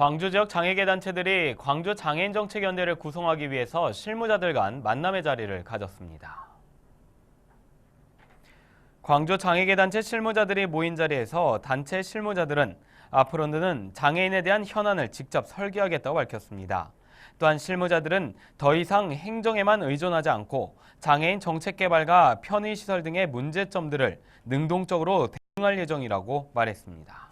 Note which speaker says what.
Speaker 1: 광주 지역 장애계 단체들이 광주 장애인 정책 연대를 구성하기 위해서 실무자들 간 만남의 자리를 가졌습니다. 광주 장애계 단체 실무자들이 모인 자리에서 단체 실무자들은 앞으로는 장애인에 대한 현안을 직접 설계하겠다고 밝혔습니다. 또한 실무자들은 더 이상 행정에만 의존하지 않고 장애인 정책 개발과 편의시설 등의 문제점들을 능동적으로 대응할 예정이라고 말했습니다.